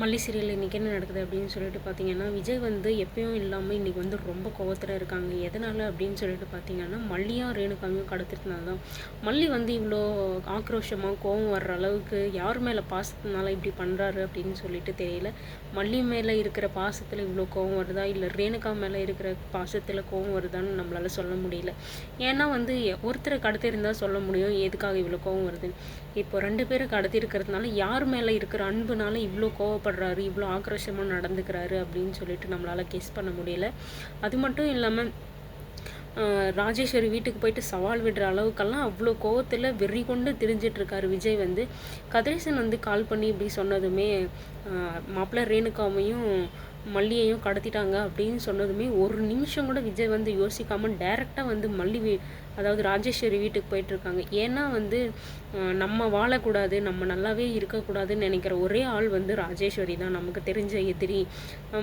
மல்லி சீரியல் இன்றைக்கி என்ன நடக்குது அப்படின்னு சொல்லிட்டு பார்த்தீங்கன்னா விஜய் வந்து எப்பயும் இல்லாமல் இன்றைக்கி வந்து ரொம்ப கோவத்தில் இருக்காங்க. எதனால் அப்படின்னு சொல்லிட்டு பார்த்தீங்கன்னா மல்லியும் ரேணுகாவையும் கடத்திருந்தனால தான் மல்லி வந்து இவ்வளோ ஆக்ரோஷமாக கோவம் வர்ற அளவுக்கு யார் மேலே பாசத்தினால இப்படி பண்ணுறாரு அப்படின்னு சொல்லிட்டு தெரியல. மல்லி மேலே இருக்கிற பாசத்தில் இவ்வளோ கோவம் வருதா? இல்லை ரேணுகா மேலே இருக்கிற பாசத்தில் கோவம் வருதான்னு நம்மளால் சொல்ல முடியல. ஏன்னா வந்து ஒருத்தரை கடத்திருந்தால் சொல்ல முடியும் எதுக்காக இவ்வளோ கோவம் வருது இப்போ ரெண்டு பேரும் கடத்தி இருக்கிறதுனால யார் மேலே இருக்கிற அன்புனால இவ்வளோ கோவப்படுறாரு இவ்வளோ ஆக்ரோஷமாக நடந்துக்கிறாரு அப்படின்னு சொல்லிட்டு நம்மளால் கெஸ் பண்ண முடியல. அது மட்டும் இல்லாமல் ராஜேஸ்வரி வீட்டுக்கு போயிட்டு சவால் விடுற அளவுக்கெல்லாம் அவ்வளோ கோவத்தில் வெறி கொண்டு திரிஞ்சிட்ருக்காரு விஜய் வந்து. கதிரேசன் வந்து கால் பண்ணி இப்படி சொன்னதுமே மாப்பிள்ளை ரேணுகாமையும் மல்லியையும் கடத்திட்டாங்க அப்படின்னு சொன்னதுமே ஒரு நிமிஷம் கூட விஜய் வந்து யோசிக்காமல் டைரெக்டாக வந்து மல்லி வீ அதாவது ராஜேஸ்வரி வீட்டுக்கு போயிட்டுருக்காங்க ஏன்னா வந்து நம்ம வாழக்கூடாது நம்ம நல்லாவே இருக்கக்கூடாதுன்னு நினைக்கிற ஒரே ஆள் வந்து ராஜேஸ்வரி தான். நமக்கு தெரிஞ்ச எதிரி.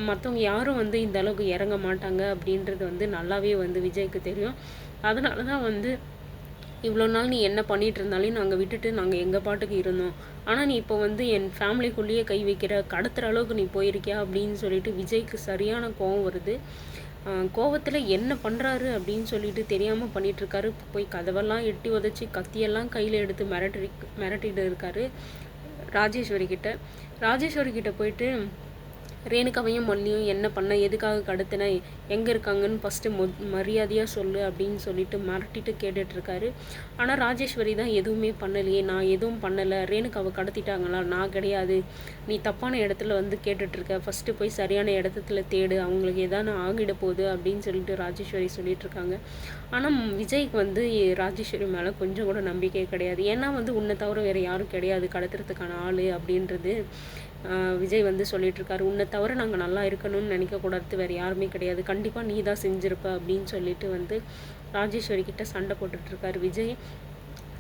மற்றவங்க யாரும் வந்து இந்த அளவுக்கு இறங்க மாட்டாங்க அப்படின்றது வந்து நல்லாவே வந்து விஜய்க்கு தெரியும். அதனால தான் வந்து இவ்வளோ நாள் நீ என்ன பண்ணிகிட்டு இருந்தாலும் நாங்கள் விட்டுட்டு நாங்கள் எங்கள் பாட்டுக்கு இருந்தோம். ஆனால் நீ இப்போ வந்து என் ஃபேமிலிக்குள்ளேயே கை வைக்கிற கடத்துகிற அளவுக்கு நீ போயிருக்கியா அப்படின்னு சொல்லிட்டு விஜய்க்கு சரியான கோவம் வருது. கோவத்தில் என்ன பண்ணுறாரு அப்படின்னு சொல்லிட்டு தெரியாமல் பண்ணிகிட்ருக்காரு போய் கதவெல்லாம் எட்டி உதச்சி கத்தியெல்லாம் கையில் எடுத்து மிரட்டி மிரட்டிட்டு இருக்காரு ராஜேஸ்வரி கிட்ட. ராஜேஸ்வரி கிட்ட போயிட்டு ரேணுகாவையும் மல்லியும் என்ன பண்ண எதுக்காக கடத்தின எங்கே இருக்காங்கன்னு ஃபஸ்ட்டு மொ மரியாதையாக சொல்லு அப்படின்னு சொல்லிட்டு மிரட்டிட்டு கேட்டுட்ருக்காரு. ஆனால் ராஜேஸ்வரி தான் எதுவுமே பண்ணலையே. நான் எதுவும் பண்ணலை. ரேணுகாவை கடத்திட்டாங்களா? நான் கிடையாது. நீ தப்பான இடத்துல வந்து கேட்டுட்ருக்க. ஃபஸ்ட்டு போய் சரியான இடத்துல தேடு. அவங்களுக்கு எதான ஆகிட போகுது அப்படின்னு சொல்லிட்டு ராஜேஸ்வரி சொல்லிகிட்ருக்காங்க ஆனால் விஜய்க்கு வந்து ராஜேஸ்வரி மேலே கொஞ்சம் கூட நம்பிக்கை கிடையாது. ஏன்னா வந்து உன்னை தவிர வேறு யாரும் கிடையாது. கடத்துறதுக்கான ஆள் அப்படின்றது விஜய் வந்து சொல்லிகிட்ருக்காரு உன்னை தவிர நாங்கள் நல்லா இருக்கணும்னு நினைக்கக்கூடாது வேறு யாருமே கிடையாது. கண்டிப்பாக நீ தான் செஞ்சுருப்ப அப்படின்னு சொல்லிட்டு வந்து ராஜேஸ்வரி கிட்ட சண்டை போட்டுட்ருக்காரு விஜய்.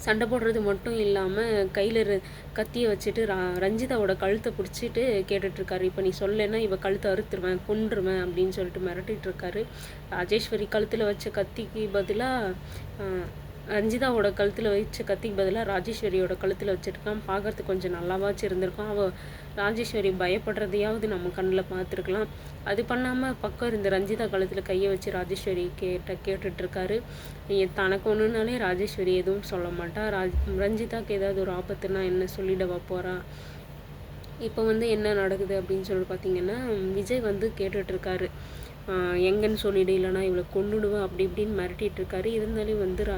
சண்டை போடுறது மட்டும் இல்லாமல் கையில் கத்தியை வச்சுட்டு ரா ரஞ்சிதாவோட கழுத்தை பிடிச்சிட்டு கேட்டுட்ருக்காரு. இப்போ நீ சொல்லலைன்னா இவ கழுத்தை அறுத்துருவேன் கொன்றுவேன் அப்படின்னு சொல்லிட்டு மிரட்டிட்டு இருக்காரு ராஜேஸ்வரி கழுத்தில் வச்ச கத்திக்கு பதிலாக ரஞ்சிதாவோட கழுத்தில் வச்ச கத்திக்கு பதிலாக ராஜேஸ்வரியோட கழுத்தில் வச்சுருக்கான். பார்க்குறதுக்கு கொஞ்சம் நல்லாவாச்சும் இருந்திருக்கும். அவள் ராஜேஸ்வரி பயப்படுறதையாவது நம்ம கண்ணில் பார்த்துருக்கலாம். அது பண்ணாமல் பக்கம் இருந்த ரஞ்சிதா கழுத்தில் கையை வச்சு ராஜேஸ்வரி கேட்ட கேட்டுட்ருக்காரு. தனக்கு ஒன்றுனாலே ராஜேஸ்வரி எதுவும் சொல்ல மாட்டா. ராஜ் ரஞ்சிதாக்கு ஏதாவது ஒரு ஆபத்துனா என்ன சொல்லிடவா போகிறா இப்போ வந்து என்ன நடக்குது அப்படின்னு சொல்லி பார்த்தீங்கன்னா விஜய் வந்து கேட்டுட்ருக்காரு. எங்கன்னு சொல்லிடு இல்லைனா இவளை கொண்டுடுவேன் அப்படி இப்படின்னு மிரட்டிட்டு இருக்காரு இருந்தாலும் வந்து ரா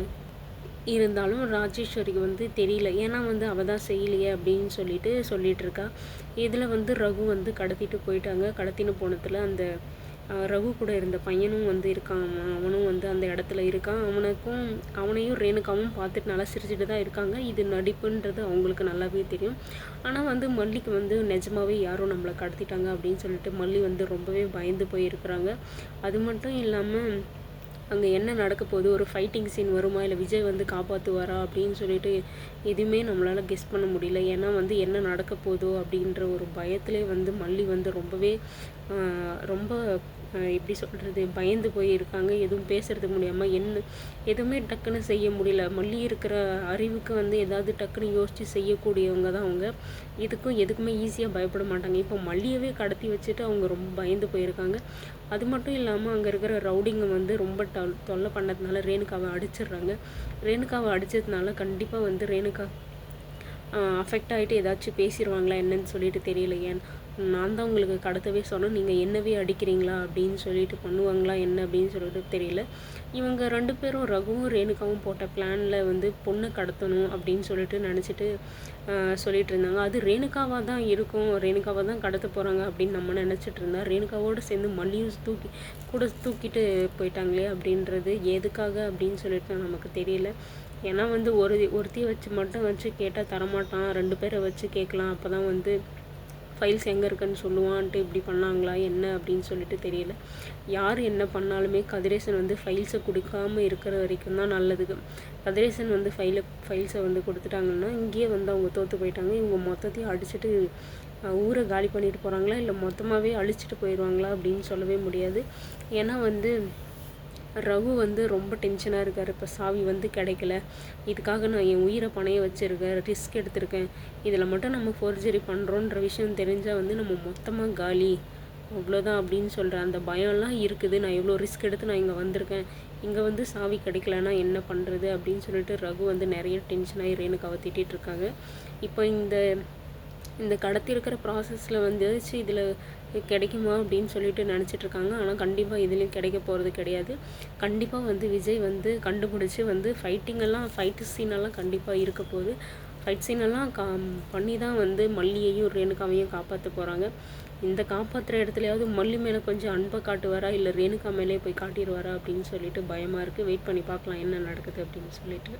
இருந்தாலும் ராஜேஸ்வரிக்கு வந்து தெரியல. ஏன்னா வந்து அவள் தான் செய்யலையே அப்படின்னு சொல்லிட்டு சொல்லிகிட்ருக்கா இதில் வந்து ரகு வந்து கடத்திட்டு போயிட்டாங்க. கடத்தின்னு போனதில் அந்த ரகு கூட இருந்த பையனும் வந்து இருக்கான். அவனும் வந்து அந்த இடத்துல இருக்கான். அவனுக்கும் அவனையும் ரேணுக்காவும் பார்த்துட்டு நல்லா சிரிச்சுட்டு தான் இருக்காங்க. இது நடிப்புன்றது அவங்களுக்கு நல்லாவே தெரியும். ஆனால் வந்து மல்லிக்கு வந்து நிஜமாவே யாரும் நம்மளை கடத்திட்டாங்க அப்படின்னு சொல்லிட்டு மல்லி வந்து ரொம்பவே பயந்து போயிருக்கிறாங்க. அது மட்டும் இல்லாமல் அங்கே என்ன நடக்க போகுது? ஒரு ஃபைட்டிங் சீன் வருமா? இல்லை விஜய் வந்து காப்பாற்றுவாரா அப்படின்னு சொல்லிட்டு எதுவுமே நம்மளால் கெஸ் பண்ண முடியல. ஏன்னா வந்து என்ன நடக்க போதோ அப்படின்ற ஒரு பயத்திலே வந்து மல்லி வந்து ரொம்பவே ரொம்ப எப்படி சொல்கிறது பயந்து போய் இருக்காங்க. எதுவும் பேசுறது முடியாமல் என்ன எதுவுமே டக்குன்னு செய்ய முடியல. மல்லி இருக்கிற அறிவுக்கு வந்து ஏதாவது டக்குன்னு யோசித்து செய்யக்கூடியவங்க தான் அவங்க. இதுக்கும் எதுக்குமே ஈஸியாக பயப்பட மாட்டாங்க. இப்போ மல்லியவே கடத்தி வச்சுட்டு அவங்க ரொம்ப பயந்து போயிருக்காங்க. அது மட்டும் இல்லாமல் அங்கே இருக்கிற ரவுடிங்க வந்து ரொம்ப ட தொல் தொல்லை பண்ணதுனால ரேணுகாவை அடிச்சிடுறாங்க. ரேணுகாவை அடித்ததுனால கண்டிப்பாக வந்து ரேணுகா அஃபெக்ட் ஆகிட்டு ஏதாச்சும் பேசிடுவாங்களா என்னன்னு சொல்லிட்டு தெரியல ஏன் நான் தான் உங்களுக்கு கடத்தவே சொன்னேன் நீங்கள் என்னவே அடிக்கிறீங்களா அப்படின்னு சொல்லிட்டு பண்ணுவாங்களா என்ன அப்படின்னு சொல்லிட்டு தெரியல. இவங்க ரெண்டு பேரும் ரகுவும் ரேணுகாவும் போட்ட பிளானில் வந்து பொண்ணை கடத்தணும் அப்படின்னு சொல்லிட்டு நினச்சிட்டு சொல்லிட்டு இருந்தாங்க. அது ரேணுகாவாக தான் இருக்கும் ரேணுகாவாக தான் கடத்த போகிறாங்க அப்படின்னு நம்ம நினச்சிட்டு இருந்தா ரேணுகாவோடு சேர்ந்து மல்லியும் தூக்கி கூட தூக்கிட்டு போயிட்டாங்களே அப்படின்றது எதுக்காக அப்படின்னு சொல்லிட்டு நமக்கு தெரியல. ஏன்னா வந்து ஒரு ஒருத்தையை வச்சு மட்டும் வச்சு கேட்டால் தரமாட்டான் ரெண்டு பேரை வச்சு கேட்கலாம் அப்போ தான் வந்து ஃபைல்ஸ் எங்கே இருக்குன்னு சொல்லுவான்ட்டு இப்படி பண்ணாங்களா என்ன அப்படின்னு சொல்லிட்டு தெரியல. யார் என்ன பண்ணாலுமே கதிரேசன் வந்து ஃபைல்ஸை கொடுக்காம இருக்கிற வரைக்கும் தான் நல்லது. கதிரேசன் வந்து ஃபைலை ஃபைல்ஸை வந்து கொடுத்துட்டாங்கன்னா இங்கேயே வந்து அவங்க தோற்று போயிட்டாங்க. இவங்க மொத்தத்தையும் அடிச்சுட்டு ஊரை காலி பண்ணிட்டு போகிறாங்களா இல்லை மொத்தமாகவே அழிச்சிட்டு போயிடுவாங்களா அப்படின்னு சொல்லவே முடியாது. ஏன்னா வந்து ரகு வந்து ரொம்ப டென்ஷனாக இருக்கார். இப்போ சாவி வந்து கிடைக்கல. இதுக்காக நான் என் உயிரை பணைய வச்சுருக்கேன். ரிஸ்க் எடுத்திருக்கேன். இதில் மட்டும் நம்ம ஃபோர்ஜரி பண்ணுறோன்ற விஷயம் தெரிஞ்சால் வந்து நம்ம மொத்தமாக காலி. அவ்வளோதான் அப்படின்னு சொல்கிற அந்த பயம்லாம் இருக்குது. நான் எவ்வளோ ரிஸ்க் எடுத்து நான் இங்கே வந்திருக்கேன். இங்கே வந்து சாவி கிடைக்கலனா என்ன பண்ணுறது அப்படின்னு சொல்லிட்டு ரகு வந்து நிறைய டென்ஷன் ஆகி ரேணுக்காவை இப்போ இந்த இந்த கடத்தி இருக்கிற ப்ராசஸில் வந்துச்சு இதில் கிடைக்குமா அப்படின்னு சொல்லிட்டு நினச்சிட்டு இருக்காங்க. ஆனால் கண்டிப்பாக இதுலேயும் கிடைக்க போகிறது கிடையாது. கண்டிப்பாக வந்து விஜய் வந்து கண்டுபிடிச்சி வந்து ஃபைட்டிங்கெல்லாம் ஃபைட்டு சீனெல்லாம் கண்டிப்பாக இருக்க போகுது. ஃபைட் சீனெல்லாம் கா பண்ணி தான் வந்து மல்லியையும் ரேணுகாவையும் காப்பாற்ற போகிறாங்க இந்த காப்பாற்றுற இடத்துலையாவது மல்லி மேலே கொஞ்சம் அன்பை காட்டுவாரா? இல்லை ரேணுகா மேலே போய் காட்டிடுவாரா? அப்படின்னு சொல்லிட்டு பயமாக இருக்குது வெயிட் பண்ணி பார்க்கலாம் என்ன நடக்குது அப்படின்னு சொல்லிட்டு.